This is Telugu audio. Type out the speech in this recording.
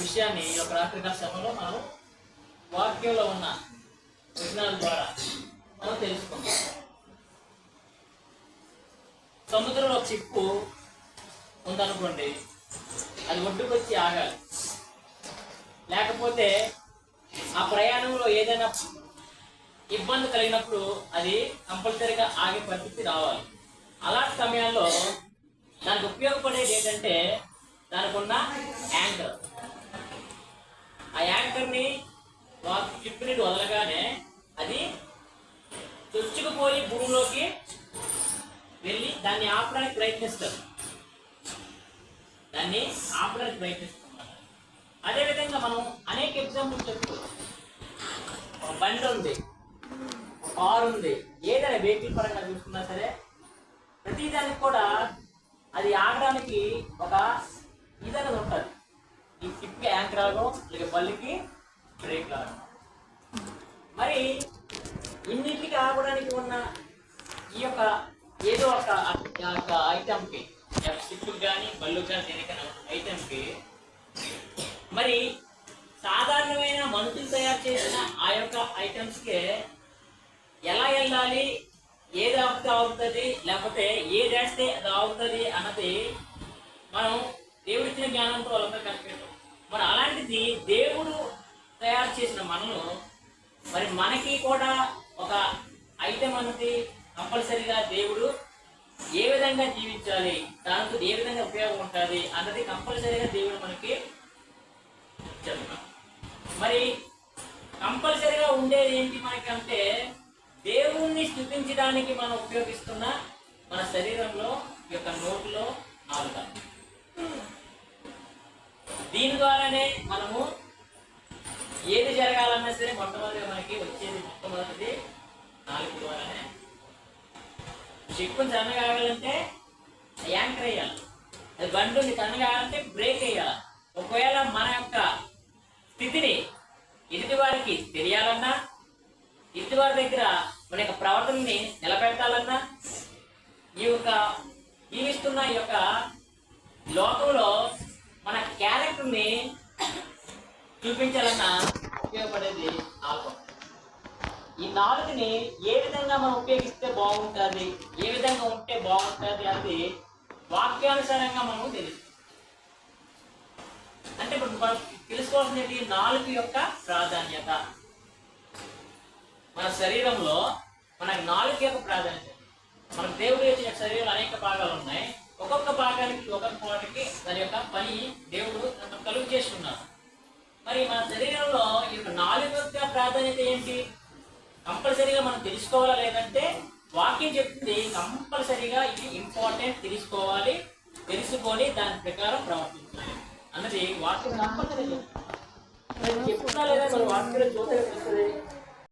విషయాన్ని ఈ యొక్క రాత్రికాల సమయంలో మనం వాక్యంలో ఉన్న విజ్ఞానం ద్వారా మనం తెలుసుకుందాం. సముద్రంలో చిప్పు ఉందనుకోండి అది ఒడ్డుకొచ్చి ఆగాలి. లేకపోతే ఆ ప్రయాణంలో ఏదైనా ఇబ్బంది కలిగినప్పుడు అది కంపల్సరీగా ఆగే పరిస్థితి రావాలి. అలాంటి సమయాల్లో దానికి ఉపయోగపడేది ఏంటంటే దానికి ఉన్న యాంకర్ వాకర్ని యాంకర్ని షిప్ వదలగానే అది చొచ్చుకుపోయి భూమిలోకి వెళ్ళి దాన్ని ఆపడానికి ప్రయత్నిస్తారు. దాన్ని ఆపడానికి ప్రయత్నిస్తున్నారు అదేవిధంగా మనం అనేక ఎగ్జాంపుల్స్ చెప్పుకోవచ్చు ఒక బండి ఉంది ఒక కారు ఉంది ఏదైనా వెహికల్ పరంగా చూసుకున్నా సరే ప్రతిదానికి కూడా అది ఆగడానికి ఒక ఇదనేది ఉంటుంది. ఈ షిప్కి యాంకర్ ఆగడం బ్రేక్ లాగడం మరి ఇన్నింటికి ఆగడానికి ఉన్న ఈ యొక్క ఏదో ఒక యొక్క ఐటమ్కి షిప్కి కానీ బళ్ళు కానీ దేనికైనా ఐటమ్కి మరి సాధారణమైన మనుషులు తయారు చేసిన ఆ యొక్క ఐటమ్స్కి ఎలా వెళ్ళాలి ఏది ఆపితే అవుతుంది లేకపోతే ఏది వేస్తే అది ఆగుతుంది అన్నది మనం దేవుడిచ్చిన జ్ఞానంతో వాళ్ళందరూ కనిపెట్టాం మరి దేవుడు తయారు చేసిన మనలో మరి మనకి కూడా ఒక ఐటమ్ అనేది కంపల్సరీగా దేవుడు ఏ విధంగా జీవించాలి దాంతో ఏ విధంగా ఉపయోగం ఉంటుంది అన్నది కంపల్సరీగా దేవుడు మనకి చెప్తున్నాం మరి కంపల్సరీగా ఉండేది ఏంటి మనకి అంటే దేవుణ్ణి స్థుతించడానికి మనం ఉపయోగిస్తున్న మన శరీరంలో ఈ యొక్క నోట్లో ఆలుగా దీని ద్వారానే మనము ఏది జరగాలన్నా సరే మొట్టమొదటి మనకి వచ్చేది మొట్టమొదటిది నాలుగు ద్వారానే. చిక్కుని సన్నగాగాలంటే యాంకర్ వేయాలి. అది బండి ఉంది కావాలంటే బ్రేక్ వేయాలి. ఒకవేళ మన యొక్క స్థితిని ఎదుటి వారికి తెలియాలన్నా ఎదుటి వారి దగ్గర మన యొక్క ప్రవర్తనని నిలబెట్టాలన్నా ఈ యొక్క జీవిస్తున్న ఈ యొక్క లోకంలో మన క్యారెక్టర్ని చూపించాలన్నా ఉపయోగపడేది ఆల్కహాల్ ఈ నాలుగుని ఏ విధంగా మనం ఉపయోగిస్తే బాగుంటుంది ఏ విధంగా ఉంటే బాగుంటుంది అనేది వాక్యానుసారంగా మనకు తెలుసు అంటే ఇప్పుడు మనం తెలుసుకోవాల్సినది నాలుగు యొక్క ప్రాధాన్యత. మన శరీరంలో మన నాలుగు యొక్క ప్రాధాన్యత. మన దేవుడు ఇచ్చిన శరీరంలో అనేక భాగాలు ఉన్నాయి. భాగానికి ఒక వాటికి దాని యొక్క పని దేవుడు కలుగు చేసుకున్నారు మరి మన శరీరంలో ఈ యొక్క నాలుగు యొక్క ప్రాధాన్యత ఏంటి? కంపల్సరీగా మనం తెలుసుకోవాలా లేదంటే వాక్యం చెప్తుంది కంపల్సరీగా ఇది ఇంపార్టెంట్ తెలుసుకోవాలి తెలుసుకొని దాని ప్రకారం ప్రవర్తించాలి. అన్నది వాక్యం కంపల్సరీ చెప్తున్నా లేదా? మన వాక్యంలో చూస్తే